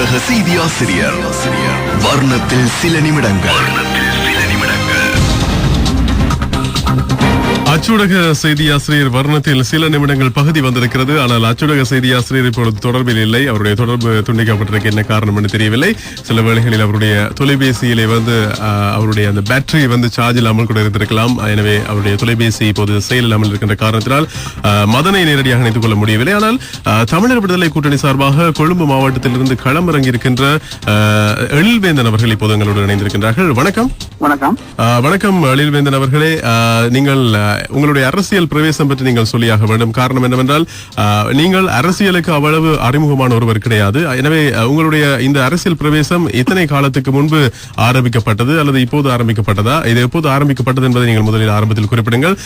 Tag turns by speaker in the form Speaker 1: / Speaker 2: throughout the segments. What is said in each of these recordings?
Speaker 1: ஊடக செய்தி ஆசிரியர் வர்ணத்தில் சில நிமிடங்கள்.
Speaker 2: அச்சுடக செய்தி ஆசிரியர் வர்ணத்தில் சில நிமிடங்கள் பகுதி வந்திருக்கிறது. ஆனால் அச்சுடக செய்தி ஆசிரியர் இப்பொழுது தொடர்பில் இல்லை. அவருடைய தொடர்பு துண்டிக்கப்பட்டிருக்க என்ன காரணம் என்று தெரியவில்லை. சில வேளைகளில் அவருடைய தொலைபேசியிலே வந்து அவருடைய அந்த பேட்டரி வந்து சார்ஜ் இல்லாமல் கூட இருந்திருக்கலாம். எனவே அவருடைய தொலைபேசி இப்போது செயல் இல்லாமல் இருக்கின்ற காரணத்தினால் மதனை நேரடியாக இணைத்துக் கொள்ள முடியவில்லை. ஆனால் தமிழர் விடுதலை கூட்டணி சார்பாக கொழும்பு மாவட்டத்திலிருந்து களமிறங்கி இருக்கின்ற எழில்வேந்தன் அவர்கள் இப்போது எங்களோடு இணைந்திருக்கின்றார்கள். வணக்கம்.
Speaker 3: வணக்கம்.
Speaker 2: வணக்கம் அழில்வேந்தன் அவர்களே. நீங்கள் உங்களுடைய அரசியல் பிரவேசம் பற்றி நீங்கள் சொல்லியாக வேண்டும். காரணம் என்னவென்றால் நீங்கள் அரசியலுக்கு அவ்வளவு அறிமுகமான ஒருவர் கிடையாது. எனவே உங்களுடைய இந்த அரசியல் பிரவேசம் எத்தனை காலத்துக்கு முன்பு ஆரம்பிக்கப்பட்டது அல்லது இப்போது ஆரம்பிக்கப்பட்டதா? இது எப்போது ஆரம்பிக்கப்பட்டது என்பதை நீங்கள் முதலில் ஆரம்பத்தில் குறிப்பிடுங்கள்.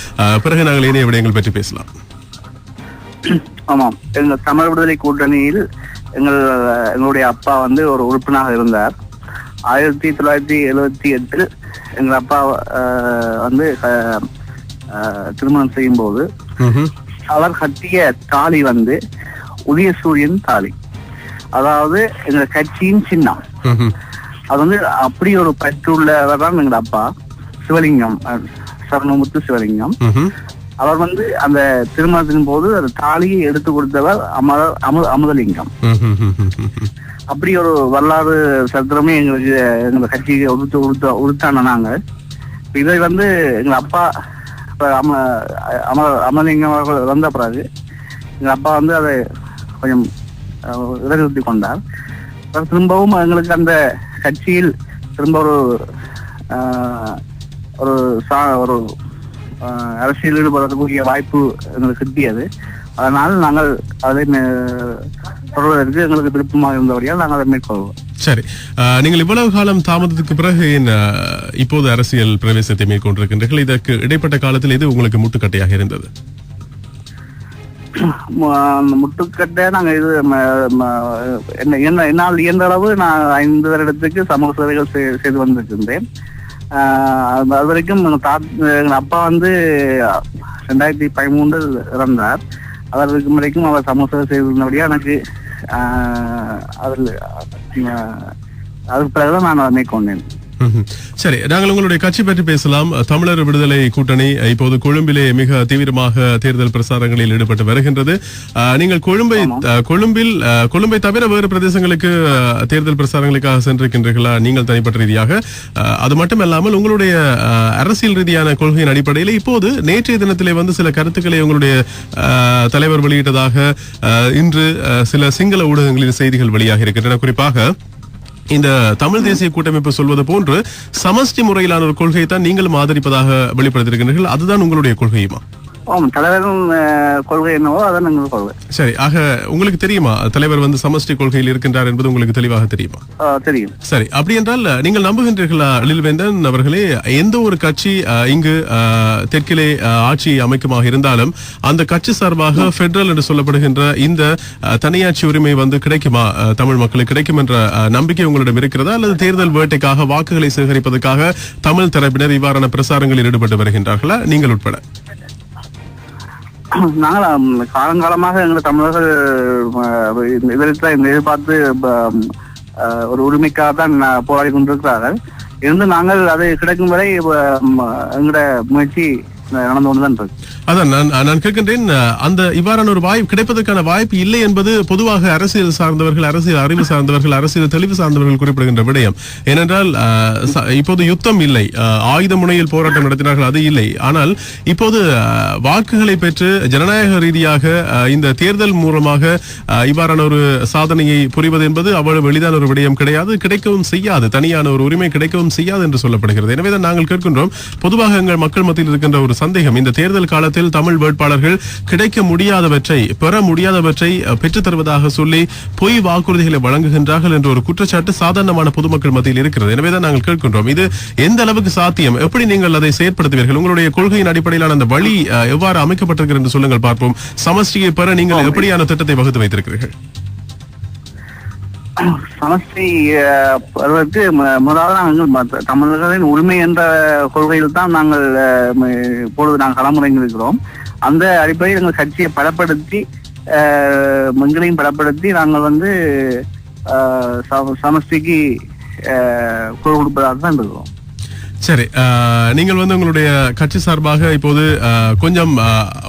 Speaker 2: பிறகு நாங்கள் இணைய விடயங்கள் பற்றி பேசலாம்.
Speaker 3: ஆமாம். எங்கள் தமிழ் விடுதலை கூட்டணியில் எங்கள் எங்களுடைய அப்பா வந்து ஒரு உறுப்பினராக இருந்தார். ஆயிரத்தி தொள்ளாயிரத்தி எழுவத்தி எட்டில் எங்கள் அப்பா அஹ், வந்து திருமணம் செய்யும் போது. அவர் கட்டிய தாலி வந்து உதய சூரியன் தாலி அதாவது எங்க கட்சியின் சின்னம். அது வந்து அப்படி ஒரு பற்றுள்ளவர் தான் எங்கள் அப்பா சிவலிங்கம் சரணமுத்து சிவலிங்கம். அவர் வந்து அந்த திருமணத்தின் போது அந்த தாலியை எடுத்து கொடுத்தவர் அமர அமு அமுதலிங்கம். அப்படி ஒரு வரலாறு சரித்திரமே எங்களுக்கு எங்க கட்சிக்கு உடுத்து உடுத்த உடுத்தான நாங்க இதை வந்து எங்க அப்பா அம அம அமலிங்கமாக அமலிங்கம் அவர்கள் வந்த பிறகு எங்கள் அப்பா வந்து அதை கொஞ்சம் அஹ், இடைநிறுத்தி கொண்டார். திரும்பவும் எங்களுக்கு அந்த கட்சியில் திரும்ப ஒரு ஒரு சா ஒரு அரசியல் ஈடுபடக்கூடிய வாய்ப்பு எங்களுக்கு கிட்டியது. அதனால் நாங்கள் அதை மே- தொடர்வதற்கு எங்களுக்கு விருப்பமாக இருந்தபடியால் நாங்கள் அதை மேற்கொள்வோம்.
Speaker 2: சரி. ஆஹ், நீங்கள் இவ்வளவு காலம் தாமதத்துக்கு பிறகு இப்போது அரசியல் பிரவேசத்தை மேற்கொண்டிருக்கின்றீர்கள். இதற்கு இடைப்பட்ட காலத்தில் எது உங்களுக்கு முட்டுக்கட்டையாக இருந்தது?
Speaker 3: முட்டுக்கட்டை நாங்க இது ம- ம- என்ன என்ன என்னால் இயன்ற அளவு நான் ஐந்து வருடத்துக்கு சமூக சேவைகள் செய்- செய்து வந்திருக்கின்றேன். ஆஹ் அது வரைக்கும் தாத் அப்பா வந்து ரெண்டாயிரத்தி பதிமூன்றில் இறந்தார். அதற்கு வரைக்கும் அவர் சமூக சேவை செய்திருந்தபடியா எனக்கு a, a, a, a, a, con
Speaker 2: él. சரி நாங்கள் உங்களுடைய கட்சி பற்றி பேசலாம். தமிழர் விடுதலை கூட்டணி இப்போது கொழும்பிலே மிக தீவிரமாக தேர்தல் பிரசாரங்களில் ஈடுபட்டு வருகின்றது. நீங்கள் கொழும்பை கொழும்பில் கொழும்பை தவிர வேறு பிரதேசங்களுக்கு தேர்தல் பிரசாரங்களுக்காக சென்றிருக்கின்றீர்களா? நீங்கள் தனிப்பட்ட ரீதியாக. அது மட்டுமல்லாமல் உங்களுடைய அரசியல் ரீதியான கொள்கையின் அடிப்படையில் இப்போது நேற்றைய தினத்திலே வந்து சில கருத்துக்களை உங்களுடைய தலைவர் வெளியிட்டதாக இன்று சில சிங்கள ஊடகங்களில் செய்திகள் வெளியாக இருக்கின்றன குறிப்பாக இந்த தமிழ் தேசிய கூட்டமைப்பு சொல்வது போன்று சமஷ்டி முறையிலான ஒரு கொள்கையை தான் நீங்களும் ஆதரிப்பதாக வெளிப்படுத்தியிருக்கிறீர்கள். அதுதான் உங்களுடைய கொள்கையுமா?
Speaker 3: ஆமாம் தலைவரும் ஆஹ் கொள்கை என்னவோ அதான் எங்கள் கொள்கை.
Speaker 2: சரி ஆக உங்களுக்கு தெரியுமா? தலைவர் வந்து சமஷ்டி கொள்கையில் இருக்கின்றார் என்பது உங்களுக்கு தெளிவாக தெரியுமா?
Speaker 3: தெரியும்.
Speaker 2: சரி அப்படி என்றால் நீங்கள் நம்புகின்றீர்களா அழில்வேந்தன் அவர்களே? எந்த ஒரு கட்சி இங்கு தெற்கிலே ஆட்சி அமைக்குமாக இருந்தாலும் அந்த கட்சி சார்பாக பெடரல் என்று சொல்லப்படுகின்ற இந்த தனியாட்சி உரிமை வந்து கிடைக்குமா? தமிழ் மக்களுக்கு கிடைக்கும் என்ற நம்பிக்கை உங்களிடம் இருக்கிறதா? அல்லது தேர்தல் வேட்டைக்காக வாக்குகளை சேகரிப்பதற்காக தமிழ் தரப்பினர் இவ்வாறான பிரசாரங்களில் ஈடுபட்டு வருகின்றார்களா? நீங்கள் உட்பட.
Speaker 3: நாங்கள் காலங்காலமாக எங்கள் தமிழர்கள் அஹ், இந்த எதிர்பார்த்து ஒரு உரிமைக்காக தான் போராடி கொண்டிருக்கிறார்கள். இருந்து நாங்கள் அது கிடைக்கும் வரை எங்களோட முயற்சி நடந்து கொண்டுதான் இருக்கு.
Speaker 2: அதான் நான் நான் கேட்கின்றேன் அந்த இவ்வாறான ஒரு வாய்ப்பு கிடைப்பதற்கான வாய்ப்பு இல்லை என்பது பொதுவாக அரசியல் சார்ந்தவர்கள் அரசியல் அறிவு சார்ந்தவர்கள் அரசியல் தெளிவு சார்ந்தவர்கள் குறிப்பிடுகின்ற விடயம். ஏனென்றால் இப்போது யுத்தம் இல்லை. ஆயுத முனையில் போராட்டம் நடத்தினார்கள் அது இல்லை. ஆனால் இப்போது வாக்குகளை பெற்று ஜனநாயக ரீதியாக இந்த தேர்தல் மூலமாக இவ்வாறான ஒரு சாதனையை புரிவது என்பது அவ்வளவு எளிதான ஒரு விடயம் கிடையாது. கிடைக்கவும் செய்யாது. தனியான ஒரு உரிமை கிடைக்கவும் செய்யாது என்று சொல்லப்படுகிறது. எனவே தான் நாங்கள் கேட்கின்றோம் பொதுவாக எங்கள் மக்கள் மத்தியில் இருக்கின்ற ஒரு சந்தேகம். இந்த தேர்தல் காலத்தில் தமிழ் வேட்பாளர்கள் கிடைக்க முடியாதவற்றை பெற முடியாதவற்றை பெற்றுத் தருவதாக சொல்லி பொய் வாக்குறுதிகளை வழங்குகின்றார்கள் என்ற ஒரு குற்றச்சாட்டு சாதாரணமான பொதுமக்கள் மத்தியில் இருக்கிறது. எனவே தான் நாங்கள் கேட்கின்றோம். இது எந்த அளவுக்கு சாத்தியம்? எப்படி நீங்கள் அதை செயற்படுத்துவீர்கள்? உங்களுடைய கொள்கையின் அடிப்படையிலான அந்த வழி எவ்வாறு அமைக்கப்பட்டிருக்கிறது என்று சொல்லுங்கள் பார்ப்போம். சமஷ்டியை பெற நீங்கள் எப்படியான திட்டத்தை வகுத்து வைத்திருக்கிறீர்கள்?
Speaker 3: சமஸ்தி அஹ், முதலாவது நாங்கள் தமிழர்களின் உரிமை என்ற கொள்கையில் தான் நாங்கள் இப்பொழுது நாங்கள் களமுறைந்திருக்கிறோம் அந்த அடிப்படையில் எங்கள் கட்சியை பலப்படுத்தி அஹ், எங்களையும் பலப்படுத்தி நாங்கள் வந்து ஆஹ், சமஷ்டிக்கு ஆஹ், குரல் கொடுப்பதாக தான் இருக்கிறோம்.
Speaker 2: சரி நீங்கள் வந்து உங்களுடைய கட்சி சார்பாக இப்போது கொஞ்சம்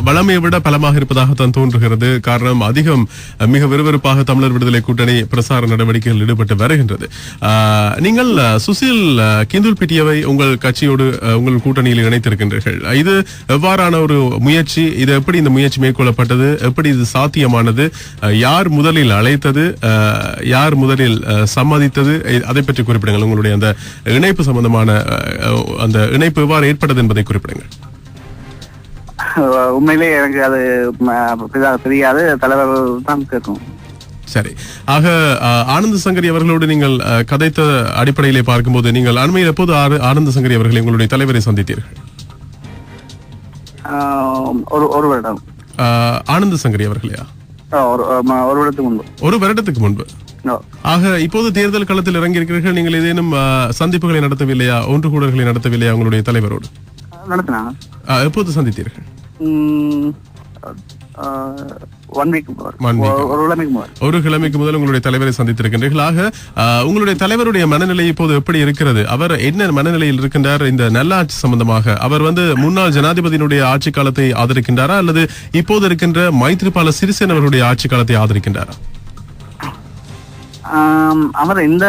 Speaker 2: வளமையை விட பலமாக இருப்பதாகத்தான் தோன்றுகிறது. காரணம் அதிகம் மிக விறுவிறுப்பாக தமிழர் விடுதலை கூட்டணி பிரசார நடவடிக்கைகள் ஈடுபட்டு வருகின்றது. நீங்கள் சுசில் கிந்துல் பிட்டியவை உங்கள் கட்சியோடு உங்கள் கூட்டணியில் இணைத்திருக்கின்றீர்கள். இது எவ்வாறான ஒரு முயற்சி? இது எப்படி இந்த முயற்சி மேற்கொள்ளப்பட்டது? எப்படி இது சாத்தியமானது? யார் முதலில் அழைத்தது? யார் முதலில் சம்மதித்தது? அதை பற்றி குறிப்பிடுங்கள். உங்களுடைய அந்த இணைப்பு சம்பந்தமான அந்த இணைப்பு எவ்வாறு ஏற்பட்டது என்பதை குறிப்பிடுங்கள்.
Speaker 3: உண்மையிலே எனக்கு அது தெரியாது. தலைவர் தான் கேட்கும்
Speaker 2: சரி. ஆக ஆனந்த சங்கரி அவர்களோடு நீங்கள் கதைத்த அடிப்படையிலே பார்க்கும்போது நீங்கள் அண்மையில் எப்போது ஆனந்த சங்கரி அவர்களை உங்களுடைய தலைவரை சந்தித்தீர்கள்?
Speaker 3: ஒரு ஒரு வருடம்.
Speaker 2: ஆனந்த சங்கரி அவர்களையா?
Speaker 3: ஒரு வருடத்துக்கு முன்பு.
Speaker 2: ஒரு வருடத்துக்கு முன்பு. ஆக இப்போது தேர்தல் களத்தில் இறங்கி இருக்கிறீர்கள் நீங்கள் ஏதேனும் சந்திப்புகளை நடத்தவில்லையா? ஒன்று கூடல்களை நடத்தவில்லையா உங்களுடைய தலைவரோடு?
Speaker 3: நடத்தினாங்க
Speaker 2: எப்போது சந்தித்தீர்கள்.
Speaker 3: ஒரு கிழமைக்கு முதல்
Speaker 2: உங்களுடைய தலைவரை சந்தித்திருக்கின்றீர்கள். ஆக அஹ், உங்களுடைய தலைவருடைய மனநிலை இப்போது எப்படி இருக்கிறது? அவர் என்ன மனநிலையில் இருக்கின்றார்? இந்த நல்லாட்சி சம்பந்தமாக அவர் வந்து முன்னாள் ஜனாதிபதியினுடைய ஆட்சி காலத்தை ஆதரிக்கின்றாரா? அல்லது இப்போது இருக்கின்ற மைத்ரிபால சிறிசேன அவருடைய ஆட்சி காலத்தை ஆதரிக்கின்றாரா?
Speaker 3: அவர் எந்த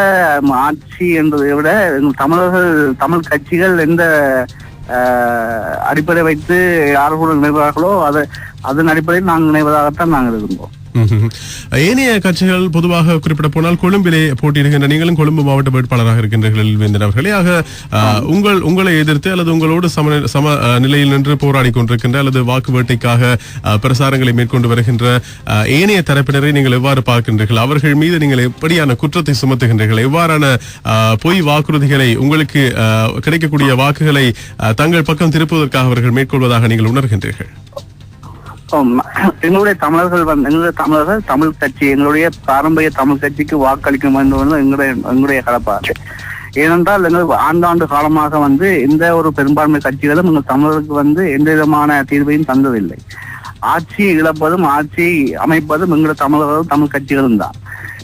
Speaker 3: ஆட்சி என்பதை விட தமிழர்கள் தமிழ் கட்சிகள் எந்த ஆஹ், அடிப்படை வைத்து யார்களுடன் நினைவார்களோ அதை அதன் அடிப்படையில் நாங்கள் நினைவதாகத்தான் நாங்கள் இருந்தோம்.
Speaker 2: ஏனைய கட்சிகள் பொதுவாக குறிப்பிட போனால் கொழும்பிலே போட்டியிடுகின்ற நீங்களும் கொழும்பு மாவட்ட வேட்பாளராக இருக்கின்றீர்கள் வேந்தன் அவர்களே. ஆக உங்கள் உங்களை எதிர்த்து அல்லது உங்களோடு சம சம நிலையில் நின்று போராடி கொண்டிருக்கின்ற அல்லது வாக்கு வேட்டைக்காக பிரசாரங்களை மேற்கொண்டு வருகின்ற ஏனைய தரப்பினரை நீங்கள் எவ்வாறு பார்க்கின்றீர்கள்? அவர்கள் மீது நீங்கள் எப்படியான குற்றத்தை சுமத்துகின்றீர்கள்? எவ்வாறான பொய் வாக்குறுதிகளை உங்களுக்கு அஹ், கிடைக்கக்கூடிய வாக்குகளை தங்கள் பக்கம் திருப்புவதற்காக அவர்கள் மேற்கொள்வதாக நீங்கள் உணர்கின்றீர்கள்?
Speaker 3: எங்களுடைய தமிழர்கள் வந்து எங்களுடைய தமிழர்கள் தமிழ் கட்சி எங்களுடைய பாரம்பரிய தமிழ் கட்சிக்கு வாக்களிக்க வேண்டும் என்று எங்களுடைய எங்களுடைய கடப்பாடு. ஏனென்றால் எங்கள் ஆண்டாண்டு காலமாக வந்து எந்த ஒரு பெரும்பான்மை கட்சிகளும் எங்கள் தமிழருக்கு வந்து எந்த விதமான தீர்வையும் தந்ததில்லை. ஆட்சியை இழப்பதும் ஆட்சியை அமைப்பதும் எங்களுடைய தமிழர்களும் தமிழ் கட்சிகளும் தான்.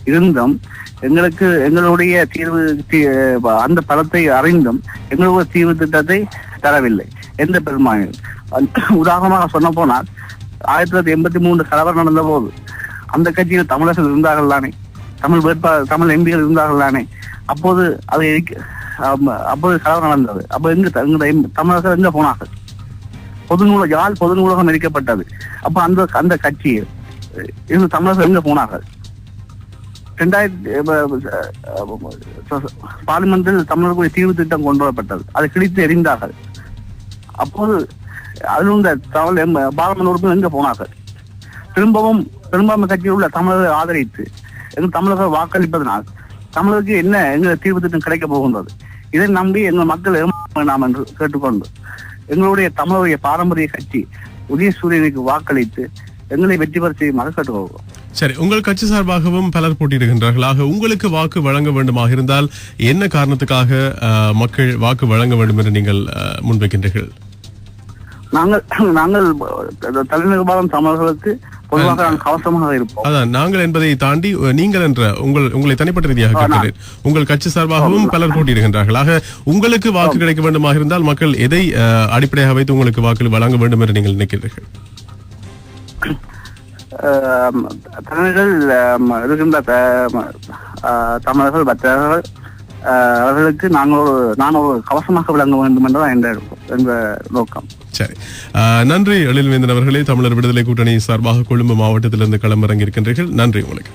Speaker 3: இருந்தும் எங்களுக்கு எங்களுடைய தீர்வு தீ- அந்த பலத்தை அறிந்தும் எங்களுடைய தீர்வு திட்டத்தை தரவில்லை. எந்த பெரும்பான்மையும். உதாரணமாக சொன்ன போனால் ஆயிரத்தி தொள்ளாயிரத்தி எண்பத்தி மூன்று கலவரம் நடந்த போது அந்த கட்சியில் தமிழர்கள் இருந்தார்கள் தானே தமிழ் வேட்பாளர் தமிழ் எம்பிகள் இருந்தார்கள் தானே அப்போது அது அப்போது கலவரம் நடந்தது. அப்போ எங்க எம்- தமிழர்கள் எங்க போனார்கள்? பொது நூல யாழ் பொது நூலகம் எரிக்கப்பட்டது அப்ப அந்த அந்த கட்சி இருந்து தமிழர்கள் எங்க போனார்கள்? ரெண்டாயிரத்தி பார்லிமெண்டில் தமிழர்களுடைய தீர்வு திட்டம் கொண்டு வரப்பட்டது அதை கிழித்து எறிந்தார்கள். அப்போது அதில் இந்த தமிழ் பாராளுமன்ற உறுப்பினர் எங்க போனார்கள் திரும்பவும் பெரும்பான்மை கட்சியில் உள்ள தமிழர்கள் ஆதரித்து எங்கள் தமிழர்கள் வாக்களிப்பதனால் தமிழருக்கு என்ன எங்க தீர்வு திட்டம் கிடைக்க போகின்றது? இதை நம்பி எங்கள் மக்கள் நாம் வேண்டாம் என்று கேட்டுக்கொண்டு எங்களுடைய தமிழருடைய பாரம்பரிய கட்சி உதயசூரியனுக்கு வாக்களித்து எங்களை வெற்றி பெற செய்யுமாறு கேட்டுக்கொள்வோம்
Speaker 2: சரி உங்கள் கட்சி சார்பாகவும் பலர் போட்டியிடுகின்றார்கள். ஆக உங்களுக்கு வாக்கு வழங்க வேண்டுமாக இருந்தால் என்ன காரணத்துக்காக அஹ், மக்கள் வாக்கு வழங்க வேண்டும் என்று நீங்கள் அஹ், முன்வைக்கின்றீர்கள்?
Speaker 3: நாங்கள் நாங்கள் தலைநிர்வாகம் தமிழர்களுக்கு பொதுவாக நாங்கள் கவசமாக இருப்போம்.
Speaker 2: அதான் நாங்கள் என்பதை தாண்டி நீங்கள் என்ற உங்கள் உங்களை தனிப்பட்ட ரீதியாக கேட்கிறேன். உங்கள் கட்சி சார்பாகவும் பலர் போட்டியிடுகின்றார்கள். ஆக உங்களுக்கு வாக்கு கிடைக்க வேண்டுமாக இருந்தால் மக்கள் எதை அடிப்படையாக வைத்து உங்களுக்கு வாக்கு வழங்க வேண்டும் என்று நீங்கள் நினைக்கிறீர்கள்?
Speaker 3: தமிழர்கள் இருக்கின்ற தமிழர்கள் ஆ, அவர்களுக்கு நாங்கள் ஒரு நான் ஒரு கவசமாக விளங்க வேண்டும் என்றுதான் என்ற என்ற நோக்கம்.
Speaker 2: சரி. நன்றி எழில்வேந்தன் அவர்களே. தமிழர் விடுதலை கூட்டணி சார்பாக கொழும்பு மாவட்டத்திலிருந்து களமிறங்கி இருக்கின்றீர்கள் நன்றி உங்களுக்கு.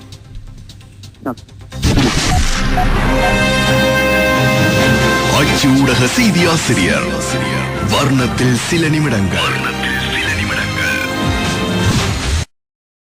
Speaker 1: ஆட்சி ஊடக செய்தி ஆசிரியர். வர்ணத்தில் சில நிமிடங்கள்.